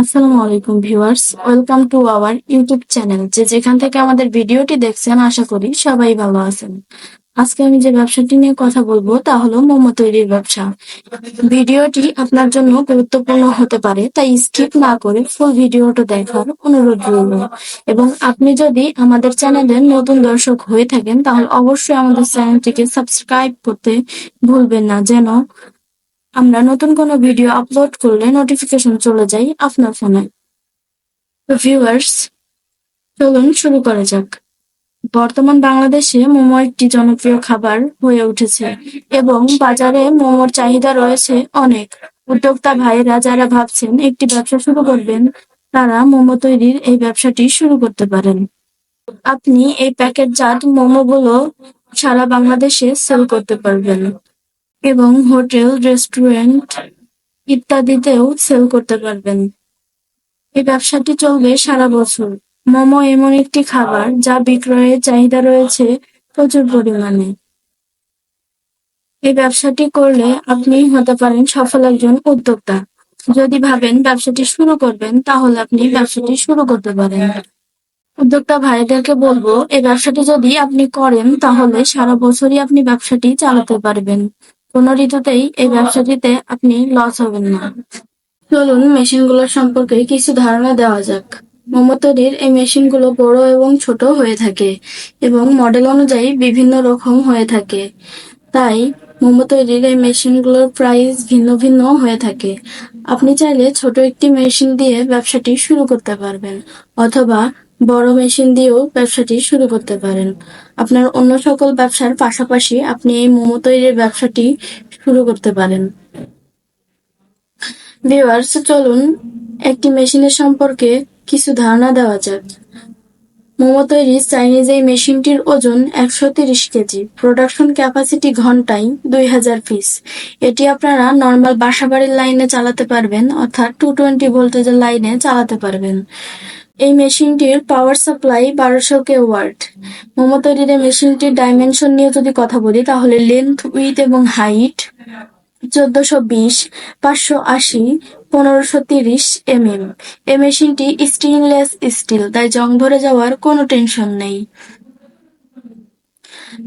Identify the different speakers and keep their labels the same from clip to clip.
Speaker 1: আসসালামু আলাইকুম viewers, welcome to our YouTube channel. যে যেখান থেকে আমাদের ভিডিওটি দেখছেন, আশা করি সবাই ভালো আছেন। আজকে আমি যে ব্যবসাটি নিয়ে কথা বলব, তা হলো মোমো তৈরির ব্যবসা। ভিডিওটি আপনার জন্য গুরুত্বপূর্ণ হতে পারে, তাই স্কিপ না করে ফুল ভিডিওটা দেখার অনুরোধ রইল। এবং আপনি যদি আমাদের চ্যানেলের নতুন দর্শক হয়ে থাকেন, তাহলে অবশ্যই আমাদের চ্যানেলটিকে সাবস্ক্রাইব করতে ভুলবেন না, যেন আমরা নতুন কোনো ভিডিও আপলোড করলে নোটিফিকেশন চলে যায় আপনার ফোনে। ভিউয়ার্স চলুন শুরু করা যাক। বর্তমান বাংলাদেশে মোমো একটি জনপ্রিয় খাবার হয়ে উঠেছে এবং বাজারে মোমোর চাহিদা রয়েছে অনেক। উদ্যোক্তা ভাইয়েরা যারা ভাবছেন একটি ব্যবসা শুরু করবেন, তারা মোমো তৈরির এই ব্যবসাটি শুরু করতে পারেন। আপনি এই প্যাকেটজাত মোমোগুলো সারা বাংলাদেশে সেল করতে পারবেন। এবং হোটেল, রেস্টুরেন্ট ইত্যাদিতেও সেল করতে পারবেন। এই ব্যবসাটি চলবে সারা বছর। মোমো এমন একটি খাবার যা বিক্রয়ের চাহিদা রয়েছে প্রচুর পরিমাণে। এই ব্যবসাটি করলে আপনি হতে পারেন সফল একজন উদ্যোক্তা। যদি ভাবেন ব্যবসাটি শুরু করবেন, তাহলে আপনি ব্যবসাটি শুরু করতে পারেন। উদ্যোক্তা ভাইদেরকে বলব, এই ব্যবসাটি যদি আপনি করেন, তাহলে সারা বছরই আপনি ব্যবসাটি চালাতে পারবেন। কোনো ঋতুতেই এই ব্যবসাটিতে আপনি লস হবেন না। চলুন মেশিনগুলোর সম্পর্কে কিছু ধারণা দেওয়া যাক। মোমো তৈরির এই মেশিনগুলো বড় এবং ছোট হয়ে থাকে এবং মডেল অনুযায়ী বিভিন্ন রকম হয়ে থাকে। তাই মোমো তৈরির এই মেশিনগুলোর প্রাইস ভিন্ন ভিন্ন হয়ে থাকে। আপনি চাইলে ছোট একটি মেশিন দিয়ে ব্যবসাটি শুরু করতে পারবেন অথবা বড় মেশিন দিয়েও ব্যবসাটি শুরু করতে পারেন। আপনার অন্য সকল ব্যবসার পাশাপাশি আপনি এই মোমো তৈরির ব্যবসাটি শুরু করতে পারেন। ভিউয়ার্স, চলুন একটি মেশিনের সম্পর্কে কিছু ধারণা দেওয়া যাক। মোমো তৈরি চাইনিজ এই মেশিনটির ওজন একশো তিরিশ কেজি। প্রোডাকশন ক্যাপাসিটি ঘন্টায় দুই হাজার পিস। এটি আপনারা নর্মাল বাসাবাড়ির লাইনে চালাতে পারবেন, অর্থাৎ টু টোয়েন্টি ভোল্টেজের লাইনে চালাতে পারবেন। এই মেশিনটির পাওয়ার সাপ্লাই বারোশো কে ওয়াট। মোমো তৈরির মেশিনটির ডাইমেনশন নিয়ে যদি কথা বলি, তাহলে লেন্থ উইথ এবং হাইট চোদ্দশো বিশ, পাঁচশো আশি, পনেরোশো তিরিশ এম এম এই মেশিনটি স্টেইনলেস স্টিল তাই জং ধরে যাওয়ার কোনো টেনশন নেই।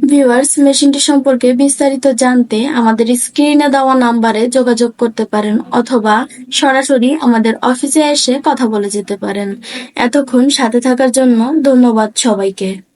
Speaker 1: ভিউয়ার্স মেশিনটি সম্পর্কে বিস্তারিত জানতে আমাদের স্ক্রিনে দেওয়া নাম্বারে যোগাযোগ করতে পারেন অথবা সরাসরি আমাদের অফিসে এসে কথা বলে যেতে পারেন। এতক্ষণ সাথে থাকার জন্য ধন্যবাদ সবাইকে।